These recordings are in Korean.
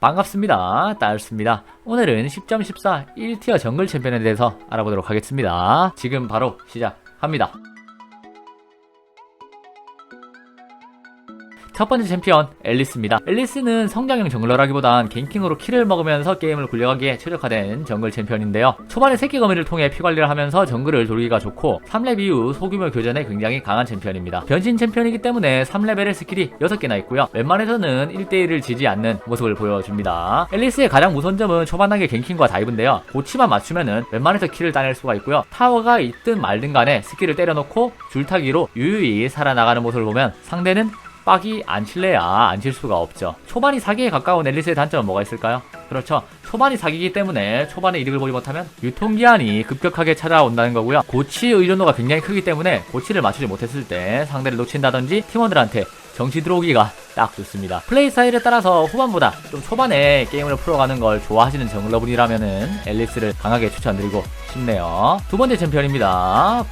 반갑습니다. 따르습니다. 오늘은 10.14 1티어 정글 챔피언에 대해서 알아보도록 하겠습니다. 지금 바로 시작합니다. 첫 번째 챔피언 앨리스입니다. 앨리스는 성장형 정글러라기보단 갱킹으로 킬을 먹으면서 게임을 굴려가기에 최적화된 정글 챔피언인데요. 초반에 새끼 거미를 통해 피 관리를 하면서 정글을 돌리기가 좋고 3렙 이후 소규모 교전에 굉장히 강한 챔피언입니다. 변신 챔피언이기 때문에 3레벨의 스킬이 6개나 있고요. 웬만해서는 1대1을 지지 않는 모습을 보여줍니다. 앨리스의 가장 무서운 점은 초반단계 갱킹과 다이브인데요. 고치만 맞추면은 웬만해서 킬을 따낼 수가 있고요. 타워가 있든 말든 간에 스킬을 때려놓고 줄타기로 유유히 살아나가는 모습을 보면 상대는 빡이 안 칠래야 안 칠 수가 없죠. 초반이 사기에 가까운 앨리스의 단점은 뭐가 있을까요? 그렇죠. 초반이 사기이기 때문에 초반에 이득을 보지 못하면 유통기한이 급격하게 찾아온다는 거고요. 고치 의존도가 굉장히 크기 때문에 고치를 맞추지 못했을 때 상대를 놓친다든지 팀원들한테 정치 들어오기가 딱 좋습니다. 플레이 스타일에 따라서 후반보다 좀 초반에 게임을 풀어가는 걸 좋아하시는 정글러분이라면은 앨리스를 강하게 추천드리고 싶네요. 두 번째 챔피언입니다.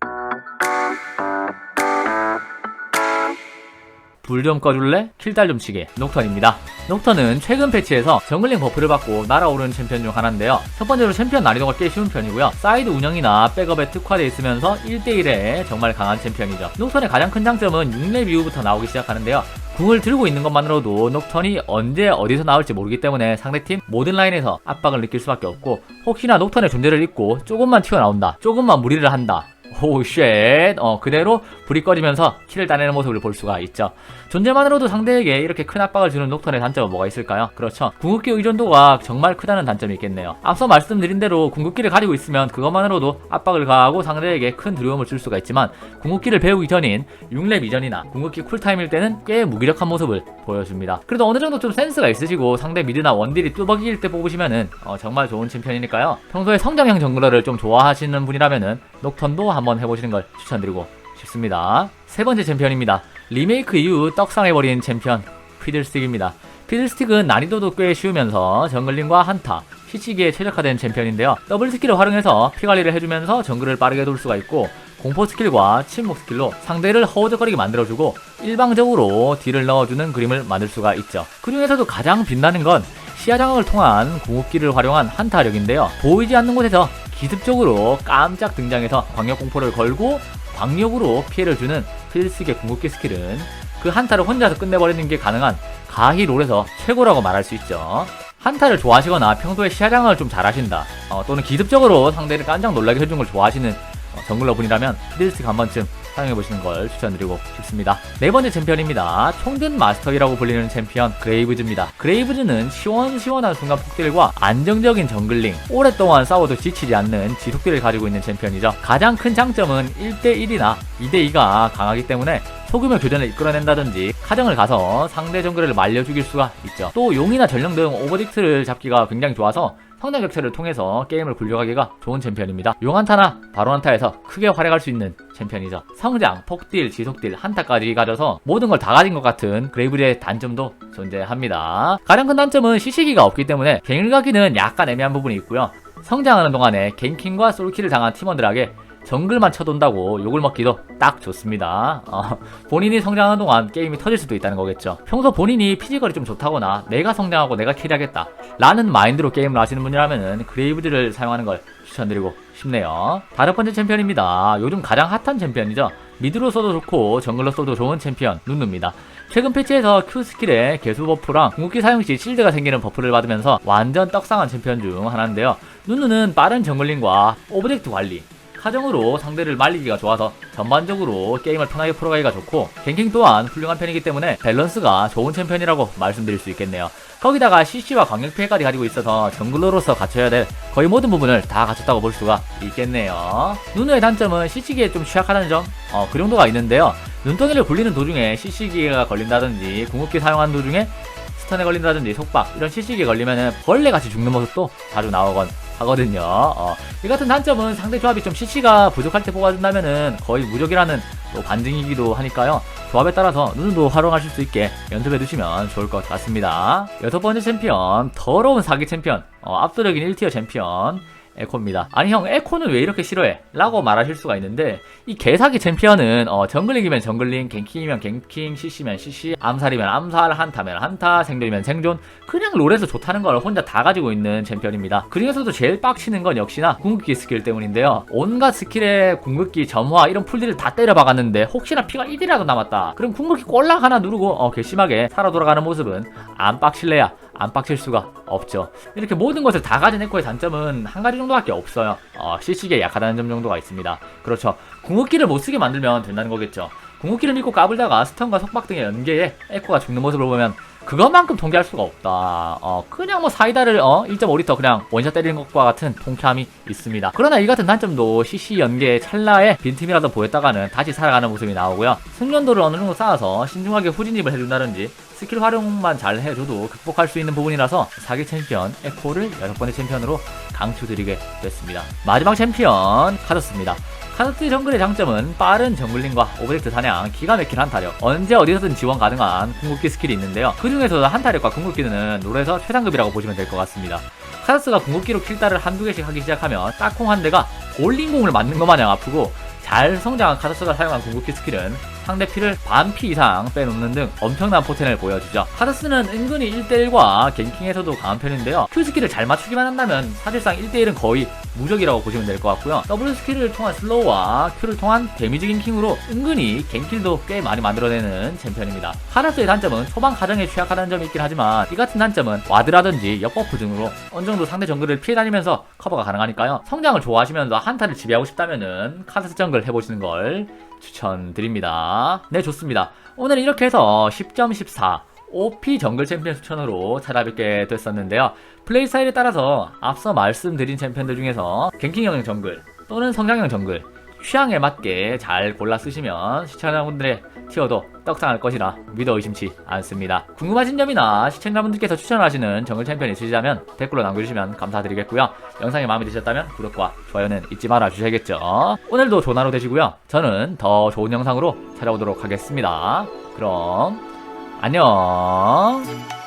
불 좀 꺼줄래? 킬달 좀 치게 녹턴입니다. 녹턴은 최근 패치에서 정글링 버프를 받고 날아오르는 챔피언 중 하나인데요. 첫 번째로 챔피언 난이도가 꽤 쉬운 편이고요. 사이드 운영이나 백업에 특화되어 있으면서 1대1에 정말 강한 챔피언이죠. 녹턴의 가장 큰 장점은 6렙 이후부터 나오기 시작하는데요. 궁을 들고 있는 것만으로도 녹턴이 언제 어디서 나올지 모르기 때문에 상대팀 모든 라인에서 압박을 느낄 수밖에 없고 혹시나 녹턴의 존재를 잊고 조금만 튀어나온다 조금만 무리를 한다 오쉣. 어 그대로 꺼지면서 킬을 따내는 모습을 볼 수가 있죠. 존재만으로도 상대에게 이렇게 큰 압박을 주는 녹턴의 단점은 뭐가 있을까요? 그렇죠. 궁극기 의존도가 정말 크다는 단점이 있겠네요. 앞서 말씀드린 대로 궁극기를 가지고 있으면 그것만으로도 압박을 가하고 상대에게 큰 두려움을 줄 수가 있지만 궁극기를 배우기 전인 6렙 이전이나 궁극기 쿨타임일 때는 꽤 무기력한 모습을 보여줍니다 그래도 어느 정도 좀 센스가 있으시고 상대 미드나 원딜이 뚜벅이일 때 뽑으시면은 어, 정말 좋은 챔피언이니까요 평소에 성장형 정글러를 좀 좋아하시는 분이라면은 녹턴도 한번 해보시는 걸 추천드리고 싶습니다. 세 번째 챔피언입니다. 리메이크 이후 떡상해버린 챔피언 피들스틱입니다. 피들스틱은 난이도도 꽤 쉬우면서 정글링과 한타, 히치기에 최적화된 챔피언인데요. 더블 스킬을 활용해서 피 관리를 해주면서 정글을 빠르게 돌 수가 있고 공포 스킬과 침묵 스킬로 상대를 허우적거리게 만들어주고 일방적으로 딜을 넣어주는 그림을 만들 수가 있죠. 그 중에서도 가장 빛나는 건 시야 장악을 통한 궁극기를 활용한 한타력인데요. 보이지 않는 곳에서 기습적으로 깜짝 등장해서 광역 공포를 걸고 광역으로 피해를 주는 필스의 궁극기 스킬은 그 한타를 혼자서 끝내버리는 게 가능한 가히 롤에서 최고라고 말할 수 있죠. 한타를 좋아하시거나 평소에 시야장을 좀 잘하신다 어, 또는 기습적으로 상대를 깜짝 놀라게 해주는 걸 좋아하시는 어, 정글러 분이라면 피들스틱 한 번쯤 사용해보시는 걸 추천드리고 싶습니다. 네 번째 챔피언입니다. 총든 마스터이라고 불리는 챔피언 그레이브즈입니다. 그레이브즈는 시원시원한 순간 폭딜과 안정적인 정글링, 오랫동안 싸워도 지치지 않는 지속딜을 가지고 있는 챔피언이죠. 가장 큰 장점은 1대1이나 2대2가 강하기 때문에 소규모 교전을 이끌어낸다든지 카정을 가서 상대 정글을 말려 죽일 수가 있죠. 또 용이나 전령 등 오버딕트를 잡기가 굉장히 좋아서 성장 격차를 통해서 게임을 굴려가기가 좋은 챔피언입니다. 용한타나 바로한타에서 크게 활약할 수 있는 챔피언이죠. 성장, 폭딜, 지속딜, 한타까지 가져서 모든 걸 다 가진 것 같은 그레이브즈의 단점도 존재합니다. 가장 큰 단점은 시시기가 없기 때문에 갱을 가기는 약간 애매한 부분이 있고요. 성장하는 동안에 갱킹과 솔킬을 당한 팀원들에게 정글만 쳐돈다고 욕을 먹기도 딱 좋습니다. 어, 본인이 성장하는 동안 게임이 터질 수도 있다는 거겠죠. 평소 본인이 피지컬이 좀 좋다거나 내가 성장하고 내가 캐리하겠다 라는 마인드로 게임을 하시는 분이라면 그레이브즈를 사용하는 걸 추천드리고 싶네요. 다섯 번째 챔피언입니다. 요즘 가장 핫한 챔피언이죠. 미드로 써도 좋고 정글로 써도 좋은 챔피언 눈누입니다. 최근 패치에서 Q 스킬에 개수 버프랑 궁극기 사용 시 실드가 생기는 버프를 받으면서 완전 떡상한 챔피언 중 하나인데요. 눈누는 빠른 정글링과 오브젝트 관리, 카정으로 상대를 말리기가 좋아서 전반적으로 게임을 편하게 풀어가기가 좋고 갱킹 또한 훌륭한 편이기 때문에 밸런스가 좋은 챔피언이라고 말씀드릴 수 있겠네요. 거기다가 CC와 광역 피해까지 가지고 있어서 정글러로서 갖춰야 될 거의 모든 부분을 다 갖췄다고 볼 수가 있겠네요. 누누의 단점은 CC기에 좀 취약하다는 점, 어, 그 정도가 있는데요. 눈덩이를 굴리는 도중에 CC기가 걸린다든지 궁극기 사용한 도중에 스턴에 걸린다든지 속박 이런 CC기에 걸리면은 벌레같이 죽는 모습도 자주 나오건 하거든요. 어, 이 같은 단점은 상대 조합이 좀 CC가 부족할 때 뽑아준다면은 거의 무적이라는 또 반증이기도 하니까요. 조합에 따라서 눈도 활용하실 수 있게 연습해 두시면 좋을 것 같습니다. 여섯 번째 챔피언, 더러운 사기 챔피언, 어, 압도적인 1티어 챔피언, 에코입니다. 아니 형 에코는 왜 이렇게 싫어해? 라고 말하실 수가 있는데 이 개사기 챔피언은 어, 정글링이면 정글링, 갱킹이면 갱킹, CC면 CC, 암살이면 암살, 한타면 한타, 생존이면 생존 그냥 롤에서 좋다는 걸 혼자 다 가지고 있는 챔피언입니다. 그 중에서도 제일 빡치는 건 역시나 궁극기 스킬 때문인데요. 온갖 스킬에 궁극기, 점화 이런 풀들을 다 때려박았는데 혹시나 피가 1이라도 남았다. 그럼 궁극기 꼴락 하나 누르고 어, 괘씸하게 살아 돌아가는 모습은 안 빡칠래야 안 빡칠 수가 없죠. 이렇게 모든 것을 다 가진 에코의 단점은 한 가지 정도밖에 없어요. 어, CC기에 약하다는 점 정도가 있습니다. 그렇죠. 궁극기를 못 쓰게 만들면 된다는 거겠죠. 궁극기를 믿고 까불다가 스턴과 속박 등의 연계에 에코가 죽는 모습을 보면 그것만큼 통쾌할 수가 없다. 어, 그냥 뭐 사이다를 어, 1.5리터 그냥 원샷 때리는 것과 같은 통쾌함이 있습니다. 그러나 이 같은 단점도 CC 연계의 찰나에 빈틈이라도 보였다가는 다시 살아가는 모습이 나오고요. 숙련도를 어느 정도 쌓아서 신중하게 후진입을 해준다든지 스킬 활용만 잘 해줘도 극복할 수 있는 부분이라서 4기 챔피언 에코를 6번의 챔피언으로 강추드리게 됐습니다. 마지막 챔피언 카더스입니다. 카더스 정글의 장점은 빠른 정글링과 오브젝트 사냥, 기가 막힌 한타력, 언제 어디서든 지원 가능한 궁극기 스킬이 있는데요. 그 중에서도 한타력과 궁극기는 롤에서 최상급이라고 보시면 될 것 같습니다. 카더스가 궁극기로 킬다를 한두 개씩 하기 시작하면 딱콩 한 대가 올린공을 맞는 것 마냥 아프고 잘 성장한 카더스가 사용한 궁극기 스킬은 상대 피를 반피 이상 빼놓는 등 엄청난 포텐을 보여주죠. 카더스는 은근히 1대1과 갱킹에서도 강한 편인데요. Q 스킬을 잘 맞추기만 한다면 사실상 1대1은 거의 무적이라고 보시면 될 것 같고요. W 스킬을 통한 슬로우와 Q를 통한 데미지 갱킹으로 은근히 갱킬도 꽤 많이 만들어내는 챔피언입니다. 카더스의 단점은 초반 가정에 취약하다는 점이 있긴 하지만 이 같은 단점은 와드라든지 역버프 등으로 어느 정도 상대 정글을 피해 다니면서 커버가 가능하니까요. 성장을 좋아하시면서 한타를 지배하고 싶다면은 카더스 정글 해보시는 걸 추천드립니다. 네, 좋습니다. 오늘 이렇게 해서 10.14 OP 정글 챔피언 추천으로 찾아뵙게 됐었는데요. 플레이 스타일에 따라서 앞서 말씀드린 챔피언들 중에서 갱킹형 정글 또는 성장형 정글 취향에 맞게 잘 골라 쓰시면 시청자분들의 티어도 떡상할 것이라 믿어 의심치 않습니다. 궁금하신 점이나 시청자분들께서 추천하시는 정글 챔피언 있으시다면 댓글로 남겨주시면 감사드리겠고요. 영상이 마음에 드셨다면 구독과 좋아요는 잊지 말아 주셔야겠죠. 오늘도 좋은 하루 되시고요. 저는 더 좋은 영상으로 찾아오도록 하겠습니다. 그럼 안녕.